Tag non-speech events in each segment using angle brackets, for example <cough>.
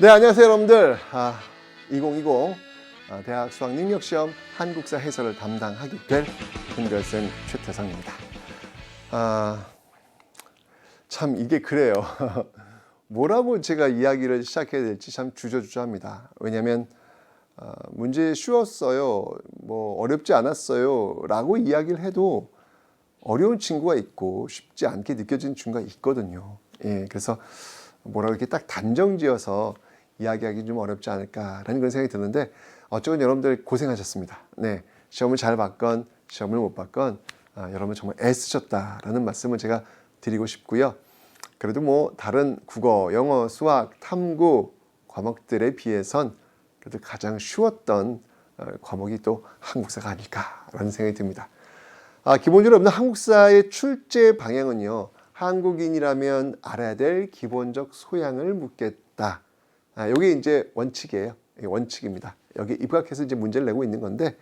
네, 안녕하세요, 여러분들. 아, 2020 아, 대학 수학 능력 시험 한국사 해설을 담당하게 될 김별쌤 최태성입니다. 아, 참 이게 그래요. <laughs> 뭐라고 제가 이야기를 시작해야 될지 참 주저주저합니다. 왜냐하면 아, 문제 쉬웠어요, 뭐 어렵지 않았어요라고 이야기를 해도 어려운 친구가 있고 쉽지 않게 느껴지는 친구가 있거든요. 예, 그래서 뭐라 이렇게 딱 단정지어서 이야기하기 좀 어렵지 않을까라는 그런 생각이 드는데 어쩌건 여러분들 고생하셨습니다. 네, 시험을 잘 봤건 시험을 못 봤건 아, 여러분 정말 애쓰셨다라는 말씀을 제가 드리고 싶고요. 그래도 뭐 다른 국어, 영어, 수학, 탐구 과목들에 비해선 그래도 가장 쉬웠던 어, 과목이 또 한국사가 아닐까라는 생각이 듭니다. 아, 기본적으로 없는 한국사의 출제 방향은요. 한국인이라면 알아야 될 기본적 소양을 묻겠다. 아, 이게 이제 원칙이에요. 원칙입니다. 여기 입각해서 이제 문제를 내고 있는 건데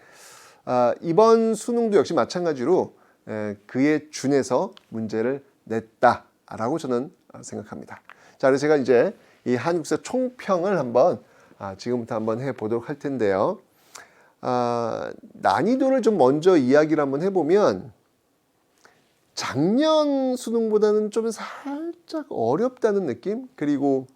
아, 이번 수능도 역시 마찬가지로 에, 그에 준해서 문제를 냈다라고 저는 아, 생각합니다. 자, 그래서 제가 이제 이 한국사 총평을 한번 아, 지금부터 한번 해보도록 할 텐데요. 아, 난이도를 좀 먼저 이야기를 한번 해보면 작년 수능보다는 좀 살짝 어렵다는 느낌 그리고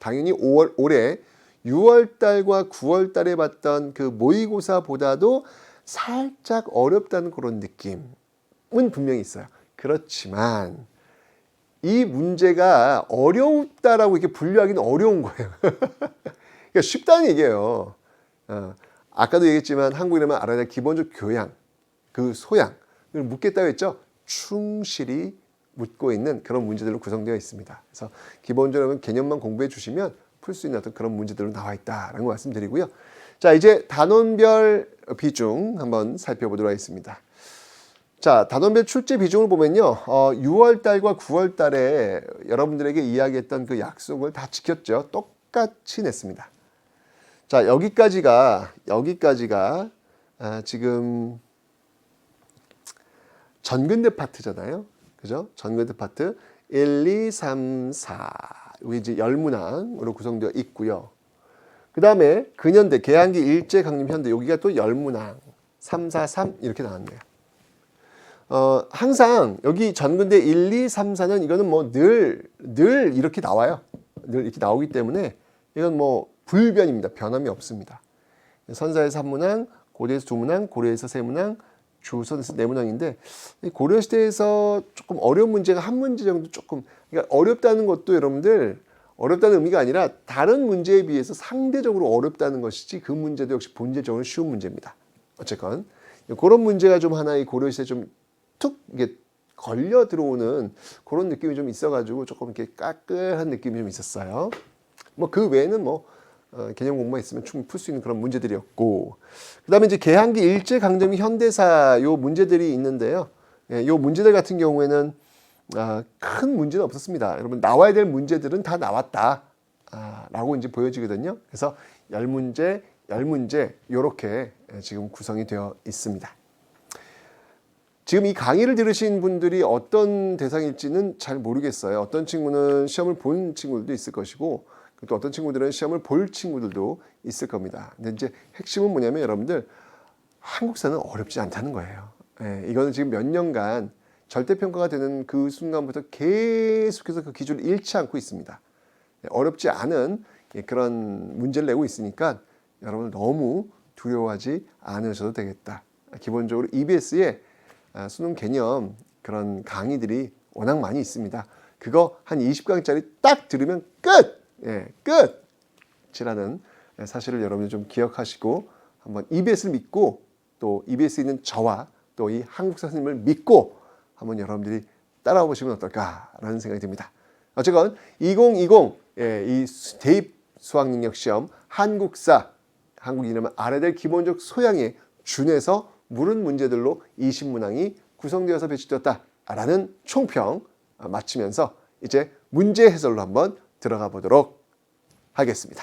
당연히 5월 올해 6월 달과 9월 달에 봤던 그 모의고사보다도 살짝 어렵다는 그런 느낌은 분명히 있어요. 그렇지만 이 문제가 어렵다라고 이렇게 분류하기는 어려운 거예요. <laughs> 그러니까 쉽다는 얘기예요. 어, 아까도 얘기했지만 한국이라면 알아야 될 기본적 교양, 그 소양을 묻겠다고 했죠. 충실히 묻고 있는 그런 문제들로 구성되어 있습니다. 그래서 기본적으로 개념만 공부해 주시면 풀 수 있는 어떤 그런 문제들로 나와 있다라는 거 말씀드리고요. 자, 이제 단원별 비중 한번 살펴보도록 하겠습니다. 자, 단원별 출제 비중을 보면요. 어, 6월 달과 9월 달에 여러분들에게 이야기했던 그 약속을 다 지켰죠. 똑같이 냈습니다. 자, 여기까지가 여기까지가 아, 지금 전근대 파트잖아요. 그죠? 전근대 파트 1, 2, 3, 4. 여기 이제 열문항으로 구성되어 있고요. 그 다음에 근현대, 계양기, 일제, 강림, 현대 여기가 또 열문항 3, 4, 3 이렇게 나왔네요. 어, 항상 여기 전근대 1, 2, 3, 4는 이거는 뭐 늘, 늘 이렇게 나와요. 늘 이렇게 나오기 때문에 이건 뭐 불변입니다. 변함이 없습니다. 선사에서 한 문항, 고대에서 두 문항, 고려에서 세 문항, 조선에서 네 문항인데 고려 시대에서 조금 어려운 문제가 한 문제 정도 조금 그러니까 어렵다는 것도 여러분들 어렵다는 의미가 아니라 다른 문제에 비해서 상대적으로 어렵다는 것이지 그 문제도 역시 본질적으로 쉬운 문제입니다. 어쨌건 그런 문제가 좀 하나의 고려 시대 좀툭 이게 걸려 들어오는 그런 느낌이 좀 있어가지고 조금 이렇게 까끌한 느낌이 좀 있었어요. 뭐 그 외에는 뭐 어, 개념 공부만 있으면 충분히 풀 수 있는 그런 문제들이었고 그다음에 이제 개항기 일제 강점기 현대사 요 문제들이 있는데요. 예, 요 문제들 같은 경우에는 아, 큰 문제는 없었습니다. 여러분 나와야 될 문제들은 다 나왔다. 아, 라고 이제 보여지거든요. 그래서 열 문제, 열 문제 요렇게 예, 지금 구성이 되어 있습니다. 지금 이 강의를 들으신 분들이 어떤 대상일지는 잘 모르겠어요. 어떤 친구는 시험을 본 친구들도 있을 것이고 또 어떤 친구들은 시험을 볼 친구들도 있을 겁니다. 근데 이제 핵심은 뭐냐면 여러분들 한국사는 어렵지 않다는 거예요. 예, 이거는 지금 몇 년간 절대평가가 되는 그 순간부터 계속해서 그 기준을 잃지 않고 있습니다. 예, 어렵지 않은 예, 그런 문제를 내고 있으니까 여러분 너무 두려워하지 않으셔도 되겠다. 기본적으로 EBS에 아, 수능 개념 그런 강의들이 워낙 많이 있습니다. 그거 한 20강짜리 딱 들으면 끝! 예, 끝! 이라는 사실을 여러분이 좀 기억하시고 한번 EBS를 믿고 또 EBS에 있는 저와 또 이 한국사 선생님을 믿고 한번 여러분들이 따라와 보시면 어떨까라는 생각이 듭니다. 어쨌건 2020 예, 이 대입 수학능력 시험 한국사 한국 이름은 알아야 될 기본적 소양에 준해서 물은 문제들로 20문항이 구성되어서 배치되었다라는 총평 마치면서 이제 문제 해설로 한번 들어가 보도록 하겠습니다.